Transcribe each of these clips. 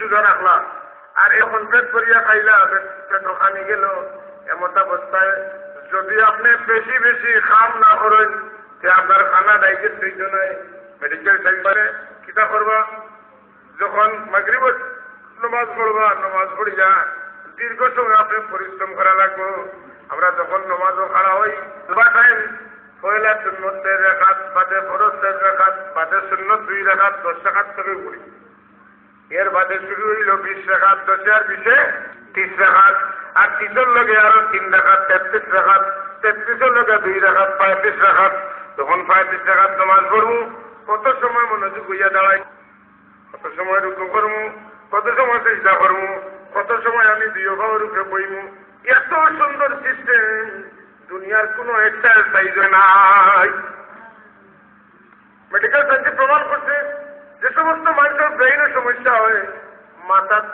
রোজা রাখলা আর এখন পেট করিয়া খাইলা, পেট খানি গেল। এমত অবস্থায় যদি আপনি বেশি বেশি খাম না করেন যে আপনার খানা ডাইজেস্ট হইতে নাই। মেডিকেল সেন্টারে কিতা করবা? যখন মাগরিবত নমাজ পড়বা, নমাজ পড়িয়া দীর্ঘ সময় আপনি পরিশ্রম করা লাগবো। আমরা যখন নমাজও খাড়া হই, দুবা টাইম পয়লা দেড় রেখাত বাদে দেড় রেখাত বাদে সুন্নত দুই রেখাত দশ রেখাত থেকে পড়ি। এর বাদে শুরু হইল বিশ রেখাত আর বিশে ত্রিশ রেখাত, আর ত্রিশের লগে আরও তিন রেখাত, তেত্রিশ রেখাত, তেত্রিশের লগে দুই রেখাত, পঁয়ত্রিশ রেখাত। তখন পঁয়ত্রিশ রেখাত নমাজ পড়ব। কত সময় মনোযোগ হইয়া দাঁড়াই? কত সময় রুকু করমু কত সময় চেষ্টা করমু কত সময় আমি দুই রুখে বইমু এত সুন্দর সিস্টেম দুনিয়ার কোনো একটা সাইজে নাই। মেডিকেল সায়েন্সে প্রমাণ করছে। যে সমস্ত মানুষের ব্রেইনের সমস্যা হয়, মাথার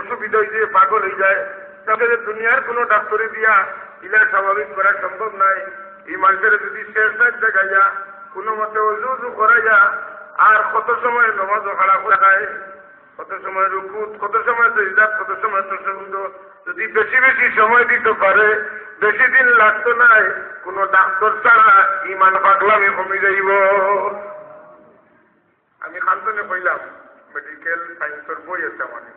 অসুবিধা হয়ে যায় পাগল হয়ে যায় তাদের দুনিয়ার কোনো ডাক্তারে দিয়া ইলা স্বাভাবিক করা সম্ভব নাই। এই মানুষের যদি শেষ দেখাইয়া, কোনো মতে অজু উজু করাইয়া, আর কত সময় নমাজ খাড়া করে খায় কত সময় রুকুত, কত সময় সজিদাত কত সময় তসবুদ যদি বেশি বেশি সময় দিতে পারে, বেশি দিন লাগতো নাই, কোন ডাক্তার ছাড়া ইমান পাগলামি কমে যাইব। আমি খান্তনে কইলাম মেডিকেল সায়েন্সের বই আছে মানে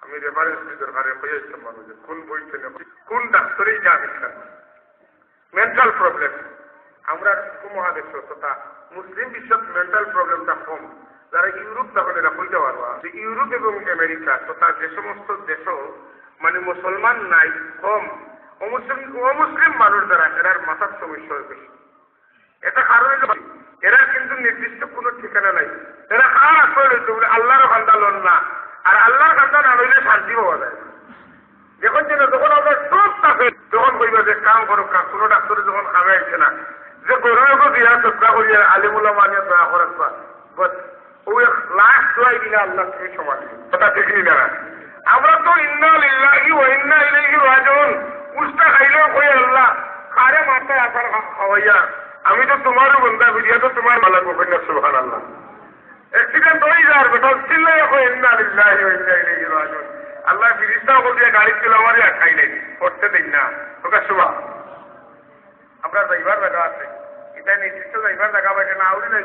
আমি রেফারেন্স দরকারে কই আসতে মানুষ কোন বই কোন? ডাক্তারই জানি মেন্টাল প্রবলেম আমরা উপমহাদেশ তথা মুসলিম বিশ্বত মেন্টাল প্রবলেমটা কম। যারা ইউরোপ তখন এরা বলতে পারবা যে ইউরোপ এবং আমেরিকা, তথা যে সমস্ত দেশ মানে মুসলমান নাই, কম। অমুসলিম অমুসলিম মানুষ দ্বারা এরার মাথার সমস্যা হয় বেশি। এটা কারণ কিন্তু নির্দিষ্ট কোনো ঠিকানা নাই। এরা কার আসলে রয়েছে বলে আল্লাহর খান্দা লন না। আর আল্লাহর খান্দা না রইলে শান্তি পাওয়া যায় যখন যেন যখন আমরা সব থাকে তখন কইবা যে, কাম করো, কাম কোনো ডাক্তারে যখন খামে আইছে না। যে গরুকে দিয়া করি আলিমুল্লাহ মানিয়ে দয়া করার বাট ওই লাখ দোয়াই দিলে আল্লাহ তুমি সমান। কথা ঠিক না আমরা তো ইন্না লিল্লাহি ওয়া ইন্না ইলাইহি রাজিউন উস্তা খাইলেও কই আল্লাহ কারে মাথায় আসার খাওয়াইয়া আমি তো তোমারও বন্ধা ভিডিও তো তোমার মালা কই না সুবহানাল্লাহ। অ্যাক্সিডেন্ট হয়ে যাওয়ার বেটা চিল্লাই কই ইন্না লিল্লাহি ওয়া ইন্না ইলাইহি রাজিউন। আল্লাহ ফিরিস্তা বল দিয়ে গাড়ি ছিল আমারই খাই নাই, করতে দিন না। তোকে শুভা। আমরা যাইবার জায়গা আছে। এটা নির্দিষ্ট যাইবার জায়গা পাইছে না আউরি নাই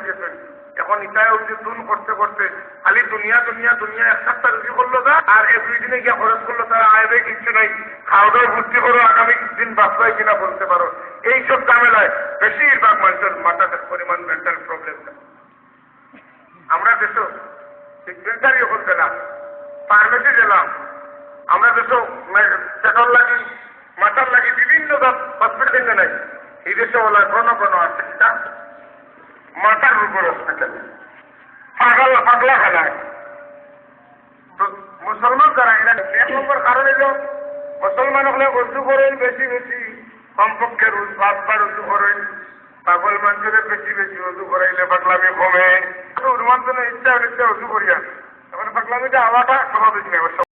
এখন ইটাই যে দুন করতে করতে খালি দুনিয়া দুনিয়া দুনিয়া, এক সপ্তাহ রুজি করল যা, আর এক দুই দিনে গিয়ে খরচ করল আয়বে কিচ্ছু নাই। খাওয়া দাওয়া ভর্তি পারো আগামী দিন বাঁচবাই কিনা বলতে পারো। এইসব ঝামেলায় বেশিরভাগ মানুষের মাথাতে পরিমাণ মেন্টাল প্রবলেম আমরা দেশ ডিসপেন্সারি করতে না। ফার্মেসি গেলাম। আমরা দেশ পেট্রোল লাগি, মাথার লাগি বিভিন্ন হসপিটাল নাই। এই দেশে বলা কোনো কোনো আছে। মাথার উপর হসপিটাল পাগল, পাগলা খেলায় তো মুসলমান যারা এরা এক এলো মুসলমান হলে উর্দু করেন বেশি বেশি কমপক্ষে পাঁচবার উর্দু করেন পাগল মানুষের বেশি বেশি উর্দু করাইলে পাগলামি কমে। উর্মান্তনে ইচ্ছা ইচ্ছা উর্দু করিয়া এখন পাগলামিটা স্বাভাবিক নেই